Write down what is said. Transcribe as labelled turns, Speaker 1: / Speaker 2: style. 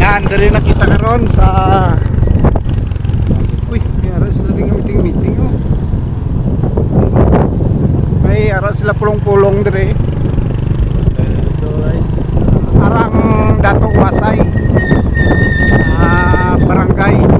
Speaker 1: Yan, dali na kita karon sa Uy, may aras sila ding meeting meeting oh. May aras sila pulong-pulong dire. Arang Dato Wasay. Ah, barangay